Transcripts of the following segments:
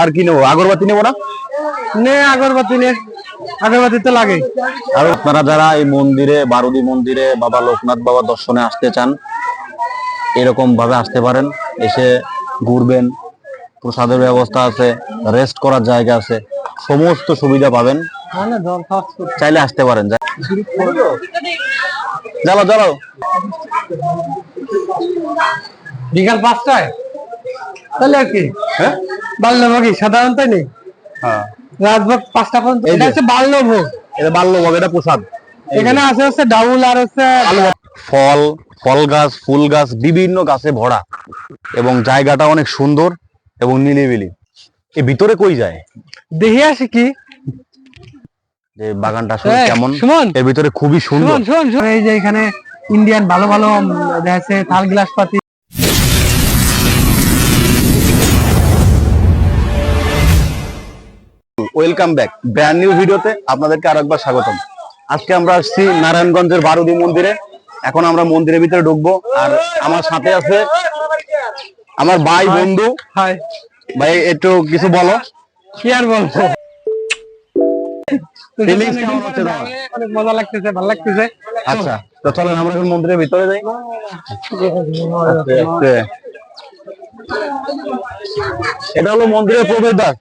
আর কি নেব? আগরবাতি নেব না? নে আগরবাতি নে। আগরবাতি তো লাগে। আর আপনারা যারা এই মন্দিরে বারুদি মন্দিরে বাবা লোকনাথ বাবা দর্শনে আসতে চান এরকম ভাবে আসতে পারেন। এসে ঘুরবেন প্রসাদের ব্যবস্থা আছে রেস্ট করার জায়গা আছে সমস্ত সুবিধা পাবেন। করতে চাইলে আসতে পারেন। জ্বালাও জ্বালাও। বিকাল পাঁচটায়? তাহলে আর কি? হ্যাঁ? বাল্যভোগী সাধারণত নেই। হ্যাঁ। রাতভোগ পাঁচটা পর্যন্ত এটা হচ্ছে বাল্যভোগ এটা বাল্যভোগ এটা প্রসাদ। এখানে আছে হচ্ছে ডাউল আর হচ্ছে ফল ফল গাছ ফুল গাছ বিভিন্ন গাছে ভরা। এবং জায়গাটা অনেক সুন্দর এবং নিলিবিলি এ ভিতরে কই যায়? দেখে আসি কি? যে বাগানটা আসলে এই, কেমন? এর ভিতরে খুবই সুন্দর। এই যে এখানে ইন্ডিয়ান ভালো ভালো দেখা যাচ্ছে থাল গ্লাস পাতি। ওয়েলকাম ব্যাক ব্র্যান্ড নিউ ভিডিওতে আপনাদেরকে আরেকবার স্বাগতম। আজকে আমরা আসছি নারায়ণগঞ্জের বারুদি মন্দিরে। এখন আমরা মন্দিরের ভিতরে ঢুকবো। আর আমার সাথে আছে আমার ভাই বন্ধু। হাই ভাই একটু কিছু বলো। কি আর বলব? অনেক মজা লাগতেছে ভালো লাগতেছে। আচ্ছা তো চলেন আমরা এখন মন্দিরের ভিতরে যাই। আস্তে, আস্তে। এটা হলো মন্দিরের প্রবেশদ্বার।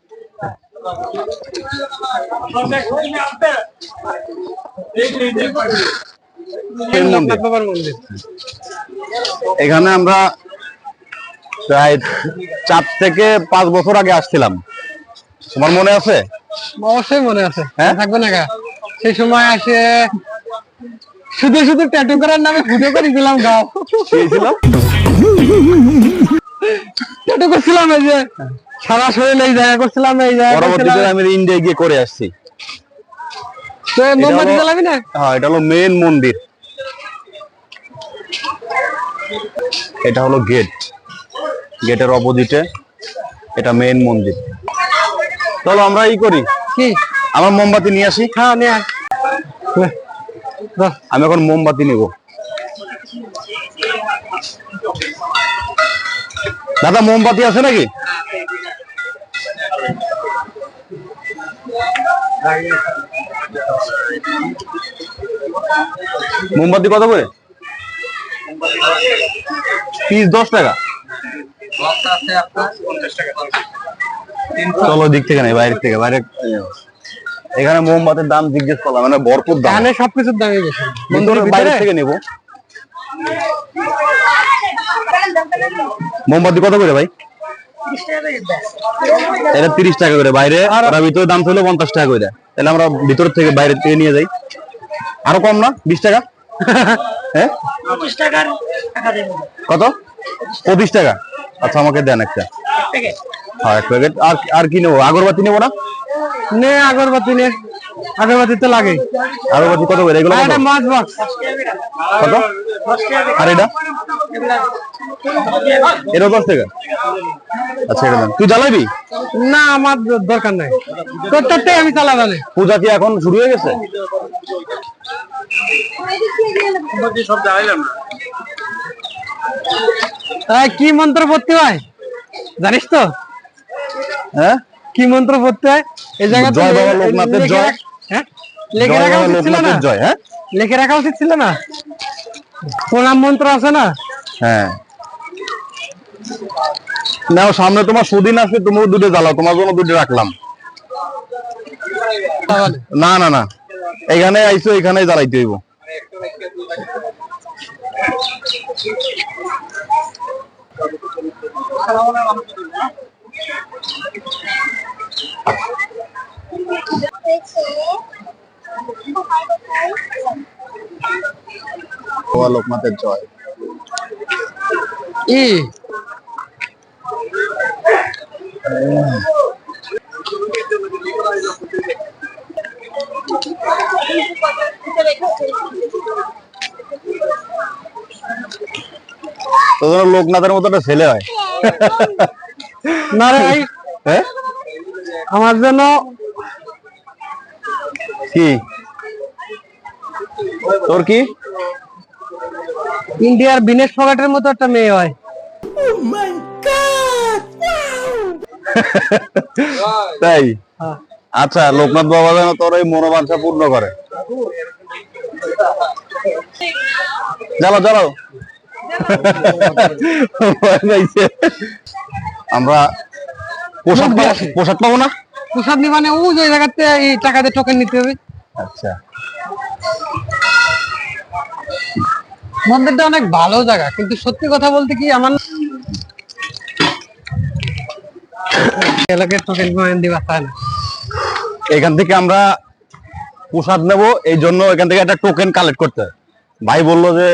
এখানে আমরা প্রায় চার থেকে পাঁচ বছর আগে আসছিলাম। তোমার মনে আছে? অবশ্যই মনে আছে। হ্যাঁ? থাকবে না গা। সেই সময় আসে শুধু শুধু ট্যাটু করার নামে ফুটো করে দিলাম গাও ট্যাটু করছিলাম এই যে। সারা শরীর এই জায়গা করছিলাম এই জায়গা পরবর্তীতে আমি ইন্ডিয়া গিয়ে করে আসছি। তো মোমবাতি জ্বালাবি না? হ্যাঁ এটা হলো মেন মন্দির। এটা হলো গেট গেটের অপোজিটে এটা মেন মন্দির। চলো আমরা ই করি। কি? আমার মোমবাতি নিয়ে আসি। হ্যাঁ নিয়ে। আমি এখন মোমবাতি নিব। দাদা মোমবাতি আছে নাকি? মোমবাতি কত করে? পিস দশ টাকা। চলো দিক থেকে নেই বাইরের থেকে বাইরে এখানে মোমবাতির দাম জিজ্ঞেস করলাম মানে ভরপুর দাম। এখানে সবকিছুর দামে বেশি। বাইরে থেকে নেব। মোমবাতি কত করে ভাই? এটা তিরিশ টাকা করে বাইরে ওরা ভিতরে দাম ছিল পঞ্চাশ টাকা করে। তাহলে আমরা ভিতর থেকে বাইরে থেকে নিয়ে যাই। আরও কম না? বিশ টাকা? হ্যাঁ? কত? পঁচিশ টাকা? আচ্ছা আমাকে দেন একটা। হ্যাঁ এক প্যাকেট আর আর কি নেব? আগরবাতি নেব না? নে আগরবাতি নে। আগরবাতি তো লাগে আগরবাতি কত করে? এগুলো? একটা মাছ বক্স। কত? আর এটা? দশ টাকা আচ্ছা এটা তুই জ্বালাবি? না আমার দরকার নাই। তোরটাই আমি চালাবো পূজা কি এখন শুরু হয়ে গেছে? কি মন্ত্র পড়তে হয়? জানিস তো? হ্যাঁ? কি মন্ত্র পড়তে হয়? এই জায়গাতে জয় বাবা লোকনাথের জয়। হ্যাঁ? লিখে রাখা উচিত ছিল না? জয় হ্যাঁ? লিখে রাখা উচিত ছিল না? প্রণাম মন্ত্র আছে না? হ্যাঁ। নাও সামনে তোমার সুদিন আসবে তুমিও দুটো জ্বালাও তোমার জন্য দুটো রাখলাম। না না না। এখানে আইসো এখানেই জ্বালাইতে হইব। লোকনাথের জয়। ই। লোকনাথের মতো একটা ছেলে হয়। না রে ভাই। হ্যাঁ? আমার জন্য কি? তোর কি? ইন্ডিয়ার বিনেশ ফগাটের মতো একটা মেয়ে হয়। তাই? হ্যাঁ। আচ্ছা লোকনাথ বাবা যেন তোর এই মনোবাঞ্ছা পূর্ণ করে। চলো চলো আমরা পোশাক পোশাক পাবো না? প্রসাদ নিবানে ও যে জায়গাতে এই টাকা দিয়ে টোকেন নিতে হবে। আচ্ছা। মন্দিরটা অনেক ভালো জায়গা কিন্তু সত্যি কথা বলতে কি আমার এলাকার টোকেন দিবা চায় না। এখান থেকে আমরা প্রসাদ নেব এই জন্য এখান থেকে একটা টোকেন কালেক্ট করতে হয়। ভাই বলল যে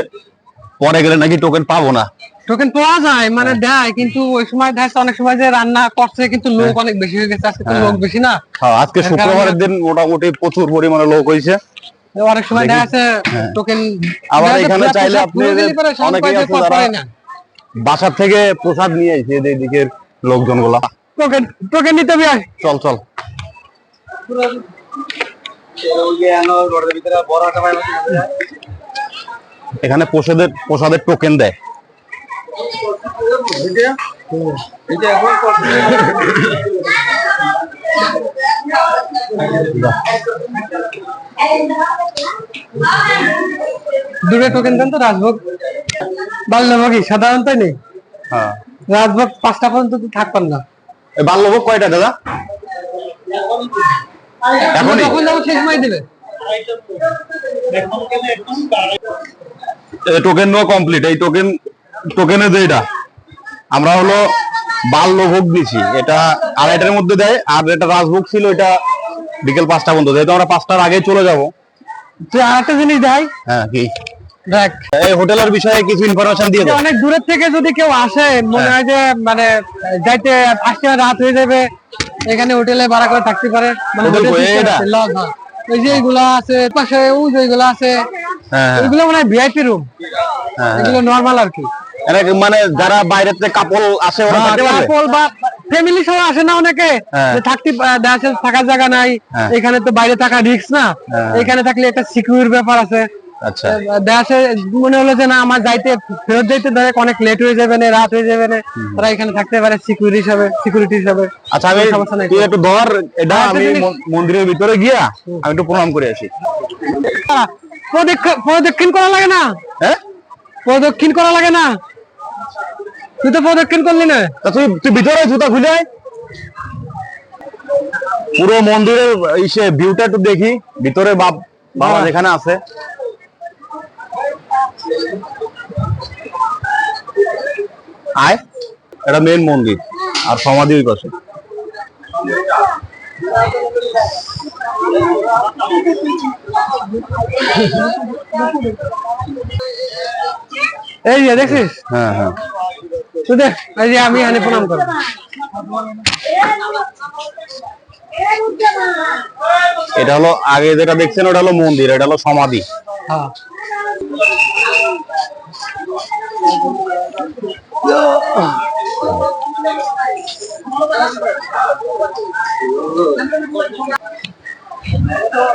পরে গেলে নাকি টোকেন পাবো না। টোকেন পাওয়া যায় মানে দেয় কিন্তু ওই সময় যাচ্ছে অনেক সময় যে রান্না করছে কিন্তু লোক অনেক বেশি হয়ে গেছে আজকে তো লোক বেশি না। হ্যাঁ, আজকে শুক্রবারের দিন মোটামুটি প্রচুর পরিমাণে লোক হয়েছে। অনেক সময় দেখা। টোকেন আবার এখানে চাইলে আপনি অনেকেই আছে যারা বাসার থেকে প্রসাদ নিয়ে আইছে দিকের লোকজনগুলা টোকেন টোকেন নিতে হবে চল চল। এখানে প্রসাদের প্রসাদের টোকেন দেয়। দুটো টোকেন দেন তো রাজভোগ। বাল্যভোগই সাধারণত নেই? হ্যাঁ। রাজভোগ পাঁচটা পর্যন্ত থাকবেন না। বাল্যভোগ কয়টা দাদা? এখনই? যখন যাব সেই সময় দিবে। টোকেন নেওয়া কমপ্লিট এই টোকেন টোকেনে যে এটা। আমরা হলো বাল্যভোগ দিছি। এটা আড়াইটার মধ্যে দেয় আর এটা রাজভোগ ছিল এটা বিকেল পাঁচটা পর্যন্ত। যেহেতু আমরা পাঁচটার আগে চলে যাব। তুই আর একটা জিনিস দেয় হ্যাঁ কি? দেখ। এই হোটেলের বিষয়ে কিছু ইনফরমেশন দিয়ে অনেক দূরের থেকে যদি কেউ আসে মনে হয় যে মানে যাইতে আসতে রাত হয়ে যাবে। এখানে হোটেলে ভাড়া করে থাকতে পারে। মানে? আছে, হ্যাঁ। ওই যে এগুলা আছে পাশে ওই যে এগুলা আছে হ্যাঁ হ্যাঁ, এগুলো মানে ভিআইপি রুম হ্যাঁ এগুলো নরমাল আর কি। এরা মানে যারা বাইরে থেকে কাপল আসে ওরা থাকতে পারবে? কাপল বা ফ্যামিলি সহ আসে না অনেকে। হ্যাঁ। থাকতে থাকার জায়গা নাই হ্যাঁ। এখানে তো বাইরে থাকা রিস্ক না। হ্যাঁ। এখানে থাকলে একটা সিকিউর ব্যাপার আছে। আচ্ছা। দেখা মনে হলো যে না আমার যাইতে ফেরত যাইতে ধরে অনেক লেট হয়ে যাবে না রাত হয়ে যাবে না। তারা এখানে থাকতে পারে সিকিউরিটি হিসাবে সিকিউরিটি হিসাবে। আচ্ছা আমি। তুই একটু ধর এটা হ্যাঁ, আমি মন্দিরের ভিতরে গিয়া আমি একটু প্রণাম করে আসি। প্রদক্ষিণ করা লাগে না? হ্যাঁ? প্রদক্ষিণ করা লাগে না? তুই তো প্রদক্ষিণ করলি না। তা তুই তুই ভিতরে জুতা খুলে পুরো মন্দিরের ইসে ভিউটা একটু দেখি। ভিতরে বাপ বাবা হ্যাঁ। যেখানে আছে। আয়। এটা মেন মন্দির আর সমাধি ওই পাশে। এই যে দেখছিস হ্যাঁ হ্যাঁ। তুই দেখ এই যে আমি এখানে প্রণাম করব। এটা হলো আগে যেটা দেখছেন ওটা হলো মন্দির এটা হলো সমাধি। হ্যাঁ।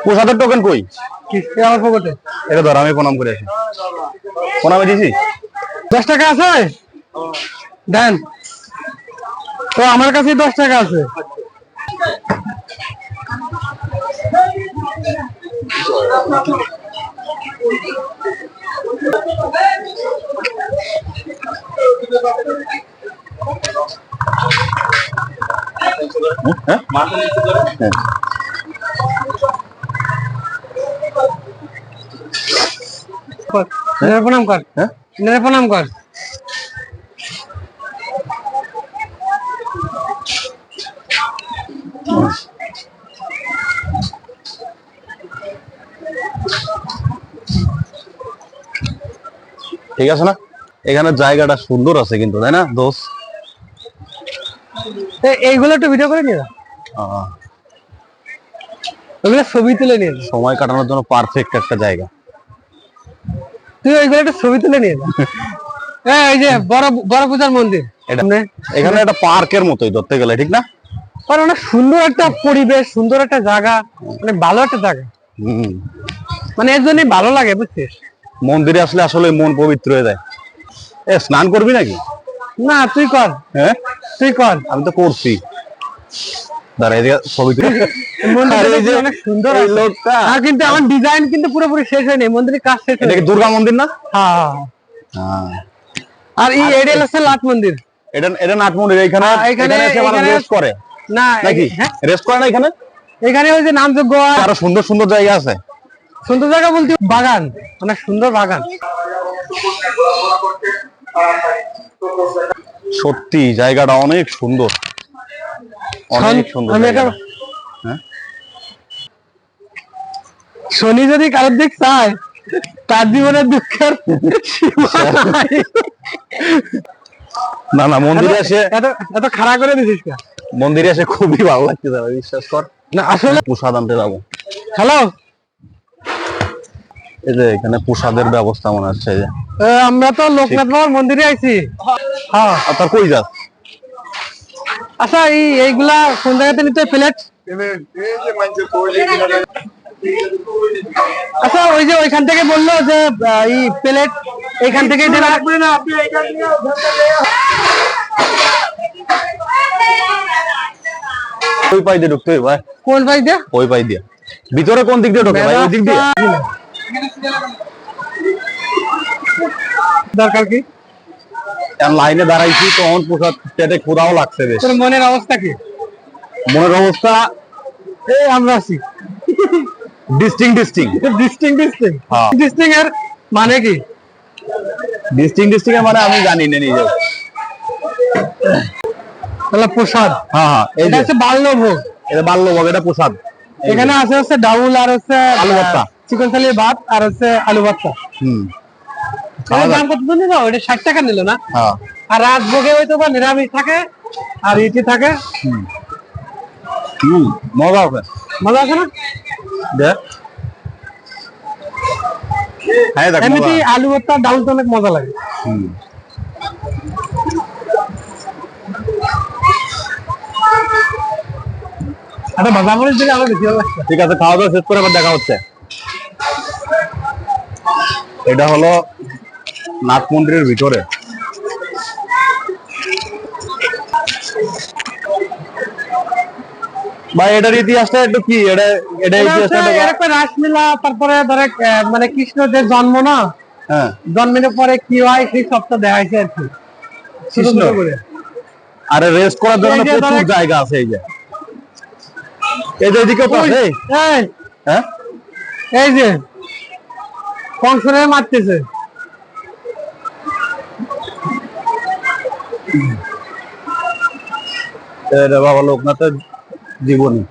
প্রসাদের টোকেন কই? আমার পকেটে। এটা ধর আমি প্রণাম করে আসি। প্রণামে দিছি। দশ টাকা আছে? দেন। তো আমার কাছে দশ টাকা আছে। হ্যাঁ। কর। প্রণাম কর। হ্যাঁ? প্রণাম কর। ঠিক আছে না? এখানে জায়গাটা সুন্দর আছে কিন্তু তাই না দোষ এইগুলো একটু ভিডিও করে নিয়ে ওগুলো ছবি তুলে নিয়ে সময় কাটানোর জন্য পারফেক্ট একটা জায়গা। তুই ওইগুলো একটা ছবি তুলে নিয়ে যা। এ, এই যে বড় বড় পূজার মন্দির। এখানে একটা পার্কের মতোই ধরতে গেলে ঠিক না? আর অনেক সুন্দর একটা পরিবেশ সুন্দর একটা জায়গা অনেক ভালো একটা জায়গা। মানে এর জন্যই ভালো লাগে বুঝছিস? মন্দিরে আসলে আসলে মন পবিত্র হয়ে যায়। এ স্নান করবি নাকি? না তুই কর। হ্যাঁ? তুই কর। আমি তো করছি। দাঁড়া এদিকে ছবি তুলে মন্দিরটা আর এই দেখতে যে- অনেক সুন্দর এই আছে। লোকটা। কিন্তু আমার ডিজাইন কিন্তু পুরোপুরি শেষ হয়নি মন্দিরের কাজ শেষ এটা দুর্গা মন্দির না? হ্যাঁ। আর এই এরিয়াল হচ্ছে লাট মন্দির। এটা এটা নাট মন্দির এখানে এখানে- এখানে এসে মানুষ এখানে- রেস্ট করে। না নাকি? রেস্ট করে না এখানে? এখানে ওই যে নামযোগ্য আরও সুন্দর সুন্দর জায়গা আছে। সুন্দর জায়গা বলতে বাগান অনেক সুন্দর বাগান। সত্যি জায়গাটা অনেক সুন্দর। অনেক সুন্দর। হ্যাঁ? শনি যদি কারোর দিক চায় তার জীবনের দুঃখের না না মন্দিরে এসে এত এত খারাপ করে দিছিস মন্দিরে এসে খুবই ভালো লাগছে ভাই, বিশ্বাস কর। না আসলে প্রসাদ আনতে যাব। হ্যালো? এই যে এখানে প্রসাদের ব্যবস্থা মনে হচ্ছে যে। আমরা তো লোকনাথ বাবার মন্দিরে আইছি। হ্যাঁ আর কই যাস? আচ্ছা এই এইগুলা কোন জায়গাতে নিতে প্লেট? আচ্ছা ওই যে ওইখান থেকে বলল যে এই প্লেট এইখান থেকে দেওয়া লাগবে না আপনি এইখান থেকে ওই পাই দিয়ে ঢুকতে ভাই কোন ভাই দিয়ে? ওই পাই দিয়ে। ভিতরে কোন দিক দিয়ে ঢোকে ভাই? ওই দিক দিয়ে। দরকার কি? এখন লাইনে দাঁড়াইছি তখন প্রসাদ পেটে ক্ষুদাও লাগছে বেশ। তোর মনের অবস্থা কি? মনের অবস্থা? এই আমরা আছি। ডিস্টিং ডিস্টিং ডিস্টিং ডিস্টিং হ্যাঁ। ডিস্টিং এর মানে কি? ডিস্টিং ডিস্টিং এর মানে আমি জানি না নিজে তাহলে প্রসাদ। হ্যাঁ হ্যাঁ এটা হচ্ছে বাল্যভোগ। এটা বাল্যভোগ এটা প্রসাদ। এখানে আছে হচ্ছে ডাউল আর হচ্ছে আলু ভর্তা। চিকন চালির ভাত আর হচ্ছে আলু ভর্তা। হুম। দাম কত নিল ওটা ষাট টাকা নিল না? হ্যাঁ। আর রাত হয়তো বা নিরামিষ থাকে আর ইটি থাকে। হুম। মজা আছে মজা আছে না? দেখ। দেখ মজা। এমনিতে আলু ভর্তা ডাউল তো অনেক মজা লাগে। মরিচ দিলে বেশি ঠিক আছে খাওয়া দাওয়া শেষ করে আবার দেখা হচ্ছে। এটা হলো নাথ মন্দিরের ভিতরে। ভাই এটার ইতিহাসটা একটু কি? এটা এটা ইতিহাসটা একটু- রাসলীলা তারপরে ধরে মানে কৃষ্ণদের জন্ম না হ্যাঁ। জন্মের পরে কি হয় সেই সবটা দেখাইছে আর কি। কৃষ্ণ? আরে রেস্ট করার জন্য প্রচুর জায়গা আছে এই যে। এই যে এদিকেও তো আছে হ্যাঁ? এই যে কংসরে মারতেছে। এটা বাবা লোকনাথের জীবনী।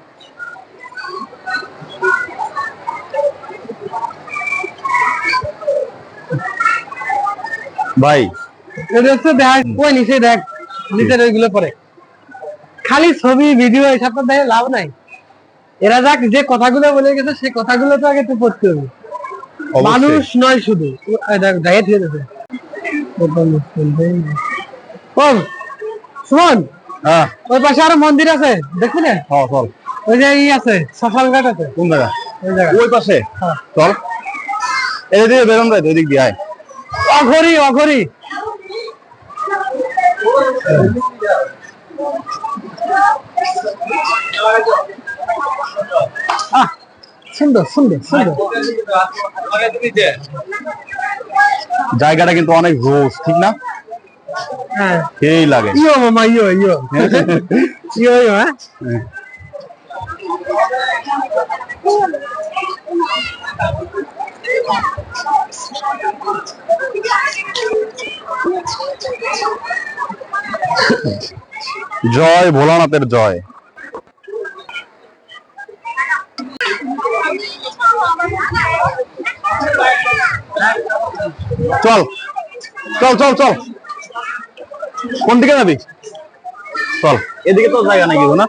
ভাই। দেখ ওই নিচে দেখ নিচের ওইগুলো পরে। খালি ছবি ভিডিও এসব তো দেখে লাভ নাই। এরা যাক যে কথাগুলো বলে গেছে সেই কথাগুলো তো আগে তো পড়তে হবে। মানুষ নয় শুধু। ও- এই দেখ ডায়েট হয়ে হ্যাঁ। ওই পাশে আরও মন্দির আছে চল চল ওই যে ই আছে শ্মশান ঘাট আছে। কোন জায়গা? ওই জায়গা। ওই পাশে? হ্যাঁ। চল। এদিক দিয়ে বেরোন যাই এদিক দিয়ে আয়। অঘরি অঘরি। সুন্দর সুন্দর সুন্দর। জায়গাটা কিন্তু অনেক রোজ ঠিক না? হ্যাঁ। সেই লাগে। ইয়ো মামা ইয়ো ইয়ো। ইয়ো ইয়ো হ্যাঁ। জয় ভোলানাথের জয়। চল চল চল চল। কোন দিকে যাবি? চল এদিকে তো জায়গা নাকি না?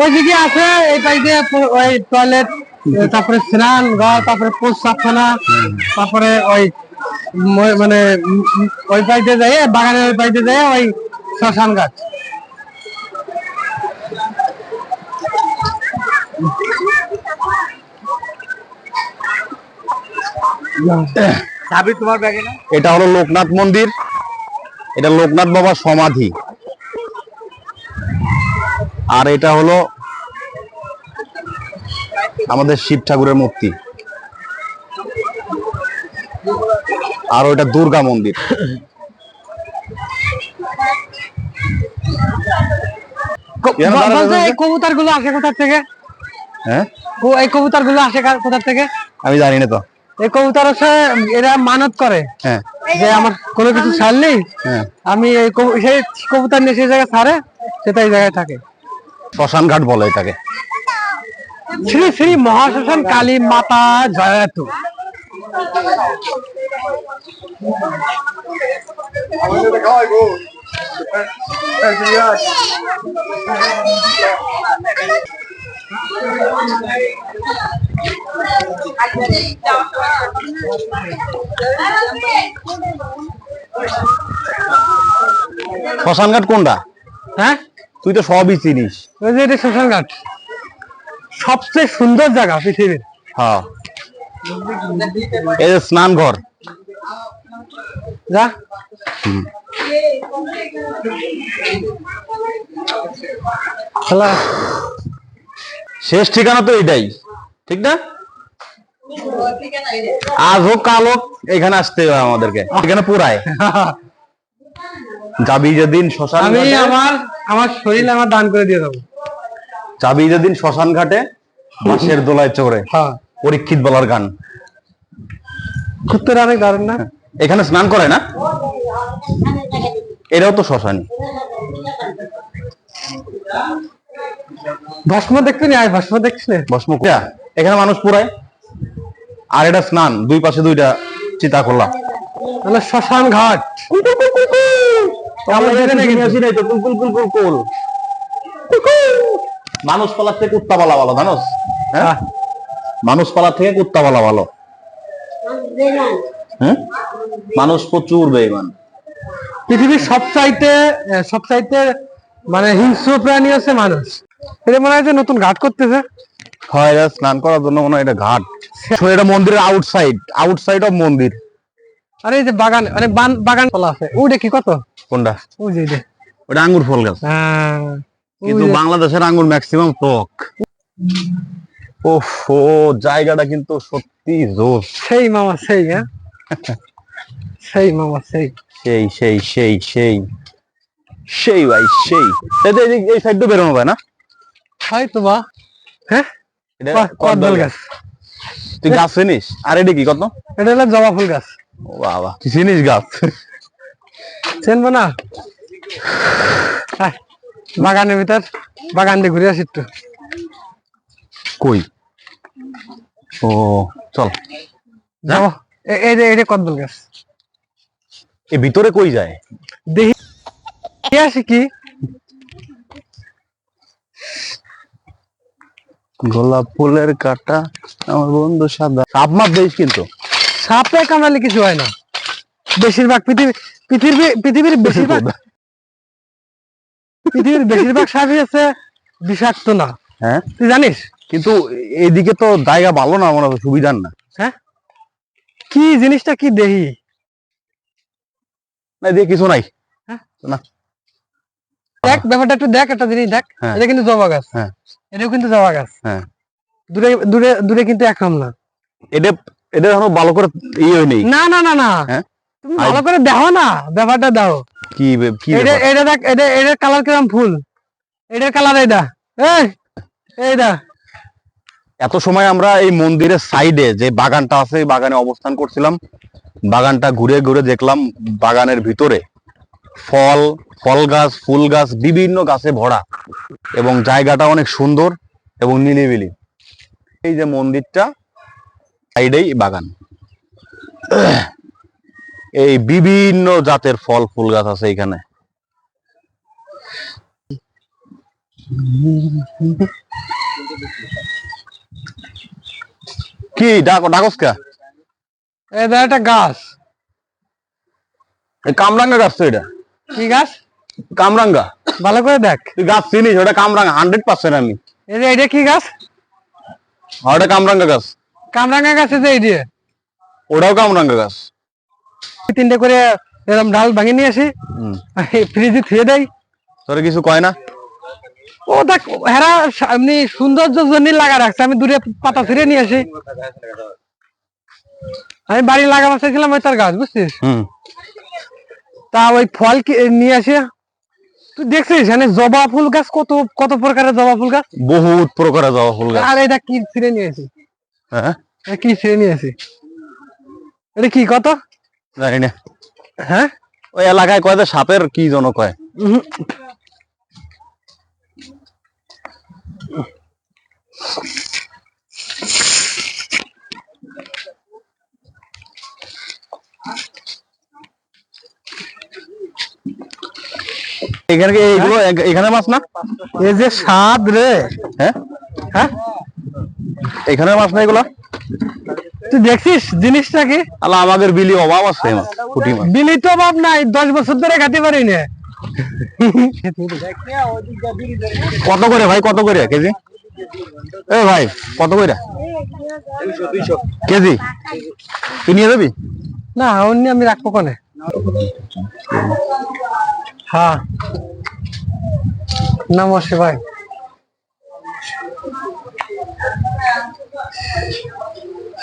ওইদিকে আছে এই পাইতে ওই টয়লেট তারপরে স্নান ঘর তারপরে প্রস্তাবখানা তারপরে ওই মানে ওই পাইতে যায় বাগানের ওই পাইতে যায় ওই শ্মশান গাছ তোমার ব্যাগে না? এটা হলো লোকনাথ মন্দির। এটা লোকনাথ বাবার সমাধি। আর এটা হলো আমাদের শিব ঠাকুরের মূর্তি। আর ওটা দুর্গা মন্দির। কবুতরগুলো আসে কোথা থেকে? হ্যাঁ? এই কবুতরগুলো আসে কার- কোথা থেকে? আমি জানি না তো। এই কবুতর হচ্ছে এরা মানত করে। হ্যাঁ। যে আমার কোনো কিছু ছাড় নেই হ্যাঁ। আমি এই সেই কবুতর নিয়ে সেই জায়গায় ছাড়ে সেটা এই জায়গায় থাকে। শ্মশান ঘাট বলে এটাকে। শ্রী শ্রী মহাশ্মশান কালী মাতা জয়াতু। শ্মশান ঘাট কোনটা? হ্যাঁ? তুই তো সবই চিনিস। ওই যে এটা শ্মশান ঘাট সবচেয়ে সুন্দর জায়গা পৃথিবীর। হ্যাঁ। এই যে স্নান ঘর যা শেষ ঠিকানা তো এটাই ঠিক না? আজ হোক কাল হোক এখানে আসতে হবে আমাদেরকে। এখানে পুরায়। যাবি যেদিন শ্মশান আমি ঘাটে আমার আমার শরীর আমার দান করে দিয়ে দেবো। যাবি যেদিন শ্মশান ঘাটে বাঁশের দোলায় চড়ে। হ্যাঁ। পরীক্ষিত বলার গান। কুত্তর অনেক দারুণ না? এখানে স্নান করে না? এরাও তো শ্মশানী। ভস্ম দেখতে নি আয় ভস্ম দেখছিস ভস্ম কোয়া? এখানে মানুষ পুরায়। আর এটা স্নান দুই পাশে দুইটা চিতা খোলা। মানে শ্মশান ঘাট। মানুষ পালার থেকে কুত্তা পালা ভালো জানোস হ্যাঁ। মানুষ পালার থেকে কুত্তা পালা ভালো। হ্যাঁ? মানুষ প্রচুর বেইমান। পৃথিবীর সবচাইতে সবচাইতে মানে হিংস্র প্রাণী হচ্ছে মানুষ। এটা মনে হয় যে নতুন ঘাট করতেছে। হয় স্নান করার জন্য মনে হয় এটা ঘাট। এটা মন্দিরের আউটসাইড আউটসাইড অফ মন্দির। আরে এই যে বাগান মানে বাগান কলা আছে। ও দেখি কত? কোনটা? ও যে ওটা আঙ্গুর ফল গাছ। হ্যাঁ। কিন্তু বাংলাদেশের আঙ্গুর ম্যাক্সিমাম টক ওফ জায়গাটা কিন্তু সত্যি জোর সেই মামা সেই হ্যাঁ? সেই মামা সেই। সেই সেই সেই সেই। সেই ভাই সেই। এই সাইড তো বেরোনো যায় না? হয়তো বা। হ্যাঁ? এটা কদবেল গাছ। তুই গাছ চিনিস? আর এটা কি কত? এটা হলো জবা ফুল গাছ। বাবা তুই চিনিস গাছ? চেনবো না। বাগানের ভিতর বাগান দিয়ে ঘুরে আসি একটু। কই? ও চল। যাব। এই যে যে কদবেল গাছ। এ ভিতরে কই যায়? দেখি কি আসি কি? গোলাপ ফুলের কাটা আমার বন্ধু সাদা। সাপ মাপ দেখিস কিন্তু। সাপে কামড়ালে কিছু হয় না। বেশিরভাগ পৃথিবী পৃথিবী পৃথিবীর বেশিরভাগ পৃথিবীর বেশিরভাগ সাপই আছে বিষাক্ত না। হ্যাঁ। তুই জানিস? কিন্তু এইদিকে তো জায়গা ভালো না মনে হয় সুবিধার না। হ্যাঁ? কি জিনিসটা কি দেহি? না এদিকে কিছু নাই। হ্যাঁ? না। দেখ ব্যাপারটা একটু দেখ একটা জিনিস দেখ। হ্যাঁ। এটা কিন্তু জবা গাছ। হ্যাঁ। এটাও কিন্তু জবা গাছ। হ্যাঁ। দূরে দূরে দূরে কিন্তু একরকম না এটা এটা এখনও ভালো করে ইয়ে হয়নি না না না না। হ্যাঁ? তুমি ভালো করে দেখো না ব্যাপারটা দাও। কি কি এটা এটা দেখ এটা এটার কালার কিরম ফুল? এটার কালার এইটা। এই এইটা। এত সময় আমরা এই মন্দিরের সাইডে যে বাগানটা আছে বাগানে অবস্থান করছিলাম। বাগানটা ঘুরে ঘুরে দেখলাম বাগানের ভিতরে। ফল ফল গাছ ফুল গাছ বিভিন্ন গাছে ভরা। এবং জায়গাটা অনেক সুন্দর এবং নিলিবিলি এই যে মন্দিরটা সাইডেই বাগান। এই বিভিন্ন জাতের ফল ফুল গাছ আছে এখানে। কি ডাক ডাকস কা? এটা একটা গাছ। কামরাঙ্গা গাছ তো এটা। কি গাছ? কামরাঙ্গা। ভালো করে দেখ। তুই গাছ চিনিস ওটা কামরাঙ্গা হান্ড্রেড পার্সেন্ট আমি। এটা এটা কি গাছ? ওটা কামরাঙ্গা গাছ। কামরাঙ্গা গাছ এই ওটাও কামরাঙ্গা গাছ। তিনটে করে এরকম ডাল ভাঙিয়ে নিয়ে আসি। ফ্রিজে থুয়ে দেয় তোরে কিছু কয় না? ও দেখ হেরা এমনি সৌন্দর্যের জন্য লাগা রাখছে। আমি দূরে পাতা ছিঁড়ে নিয়ে আসি। আমি বাড়ি লাগাবার চাইছিলাম ওই তার গাছ বুঝছিস? হুম। তা ওই ফল কি নিয়ে আসে। তুই দেখছিস এখানে জবা ফুল গাছ কত কত প্রকারের জবা ফুল গাছ? বহুত প্রকারের জবা ফুল গাছ। আর এটা কি ছিঁড়ে নিয়েছি হ্যাঁ? কি ছিঁড়ে নিয়েছি এটা কি কত? জানি না। হ্যাঁ? ওই এলাকায় কয় যে সাপের কি জন কয়। এখানে কি এইগুলো এখানে মাছ না? এই যে স্বাদ রে। হ্যাঁ? হ্যাঁ? এখানে মাছ না এগুলো? তুই দেখছিস জিনিসটা কি? আল্লাহ আমাদের বিলি অভাব আছে মাছ। বিলি তো অভাব নাই দশ বছর ধরে খাতে পারি না। কত করে ভাই কত করে কেজি? এ ভাই কত করে? কেজি? তুই নিয়ে যাবি? না অন্য আমি রাখব কোনে। হ্যাঁ। নমস্তে ভাই।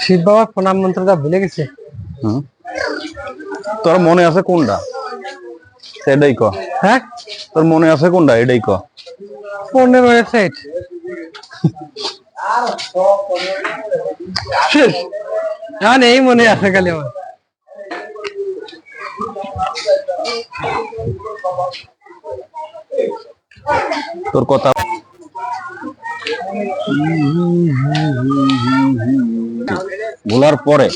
শিব বাবার প্রণাম মন্ত্রটা ভুলে গেছে। তোর মনে আছে কোনটা? সেটাই ক। হ্যাঁ? তোর মনে আছে কোনটা? এটাই ক। ফোনের ওয়েবসাইট শেষ। এখন এই মনে আছে খালি আমার। তোর কথা বলার পরে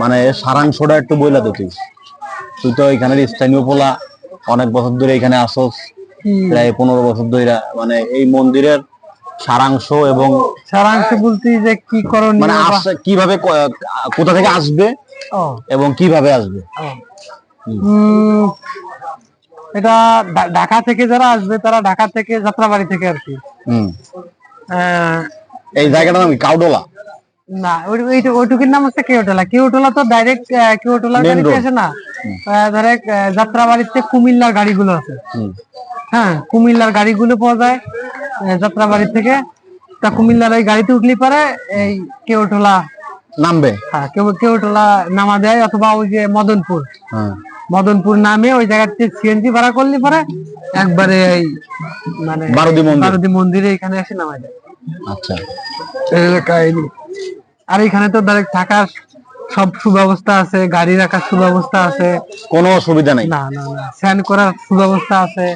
মানে সারাংশটা একটু বইলা দে তুই। তুই তো এখানের স্থানীয় পোলা অনেক বছর ধরে এখানে আসস প্রায় পনেরো বছর ধরে মানে এই মন্দিরের সারাংশ এবং সারাংশ বলতে যে কি করণীয় মানে কীভাবে কোথা থেকে আসবে এবং কীভাবে আসবে। এটা ঢাকা থেকে যারা আসবে তারা ঢাকা থেকে যাত্রাবাড়ি থেকে আর কি। এই জায়গাটার নাম কাউডোলা? না ওই- ওই- নাম হচ্ছে কেওটলা কেওটলা তো ডাইরেক্ট কেওটলা Main গাড়িতে. আসে না? ধরে যাত্রাবাড়িতে কুমিল্লার গাড়িগুলো আছে। হ্যাঁ কুমিল্লার গাড়িগুলো পাওয়া যায় যাত্রাবাড়ি থেকে। তা কুমিল্লার ওই গাড়িতে উঠলি পারে এই কেওটলা নামবে? হ্যাঁ কেউ কেওটলা নামা দেয় অথবা ওই যে মদনপুর। হ্যাঁ। মদনপুর নামে ওই জায়গাতে সিএনজি ভাড়া করলে পরে একবারে এই মানে বারুদি মন্দির। বারুদি মন্দিরে এখানে এসে নামা যায় আচ্ছা। কাহিনী। আর এখানে তো ডাইরেক্ট থাকার সব সুব্যবস্থা আছে গাড়ি রাখার সুব্যবস্থা আছে। কোনো অসুবিধা নেই। না না না স্নান করার সুব্যবস্থা আছে।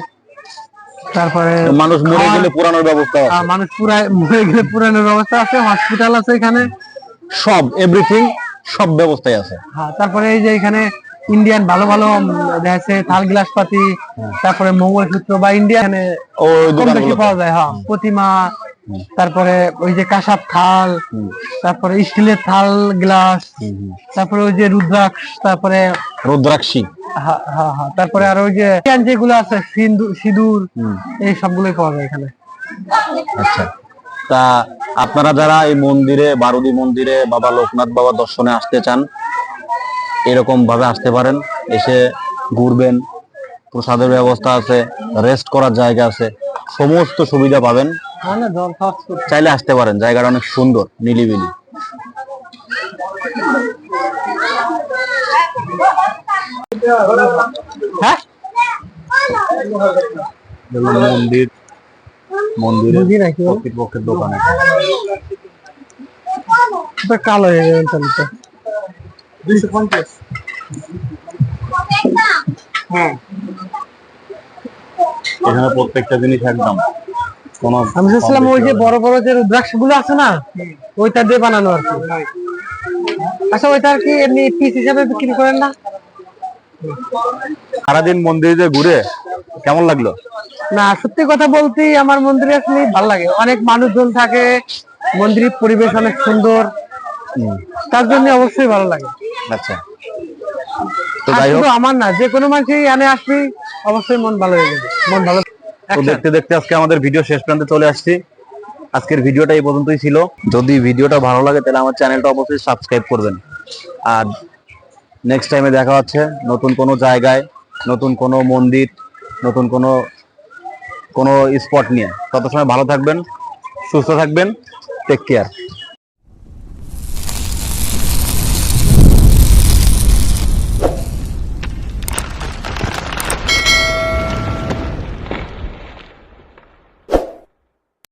তারপরে মানুষ মরে গেলে পুরানোর ব্যবস্থা আছে। আহ, মানুষ পুরা মরে গেলে পুরানোর ব্যবস্থা আছে হসপিটাল আছে এখানে। সব এভরিথিং সব ব্যবস্থায় আছে। হ্যাঁ তারপরে এই যে এখানে ইন্ডিয়ান ভালো ভালো উম, দেখা থাল গ্লাস পাতি তারপরে মঙ্গলসূত্র বা ইন্ডিয়ান বেশি পাওয়া যায় হ্যাঁ প্রতিমা তারপরে ওই যে কাঁসার থাল তারপরে স্টিলের থাল গ্লাস তারপরে ওই যে রুদ্রাক্ষ তারপরে রুদ্রাক্ষী। হ্যাঁ হ্যাঁ তারপরে আর ওই যে যেগুলো আছে সিঁদুর এই সবগুলোই পাওয়া যায় এখানে। আচ্ছা। তা আপনারা যারা এই মন্দিরে বারুদি মন্দিরে বাবা লোকনাথ বাবা দর্শনে আসতে চান এরকম ভাবে আসতে পারেন। এসে ঘুরবেন প্রসাদের ব্যবস্থা আছে রেস্ট করার জায়গা আছে সমস্ত সুবিধা পাবেন। চাইলে আসতে পারেন জায়গাটা অনেক সুন্দর নিলিবিলি। হ্যাঁ? মন্দির মন্দিরে? কর্তৃপক্ষের দোকানে। কালো হয়ে যাবে তাহলে তো। দুইশো পঞ্চাশ। হ্যাঁ। এখানে প্রত্যেকটা জিনিস একদম। কোনো আমি শুনছিলাম ওই যে বড় বড় যে রুদ্রাক্ষগুলো আছে না ওইটা দিয়ে বানানো আর কি। আচ্ছা ওইটা আর কি এমনি পিস হিসাবে বিক্রি করেন না? সারাদিন মন্দিরে যে ঘুরে কেমন লাগল? না সত্যি কথা বলতে আমার মন্দিরে আসলে ভালো লাগে। অনেক মানুষজন থাকে মন্দিরের পরিবেশ অনেক সুন্দর। তার জন্য অবশ্যই ভালো লাগে। আচ্ছা। তো যাই হোক। আমার না যে কোনো মানুষই এনে আসবি অবশ্যই মন ভালো হয়ে যাবে। মন ভালো তো দেখতে দেখতে আজকে আমাদের ভিডিও শেষ প্রান্তে চলে আসছি। আজকের ভিডিওটা এই পর্যন্তই ছিল। যদি ভিডিওটা ভালো লাগে তাহলে আমার চ্যানেলটা অবশ্যই সাবস্ক্রাইব করবেন। আর নেক্সট টাইমে দেখা হচ্ছে নতুন কোনো জায়গায়, নতুন কোনো মন্দির, নতুন কোনো কোনো স্পট নিয়ে। তত সময় ভালো থাকবেন, সুস্থ থাকবেন টেক কেয়ার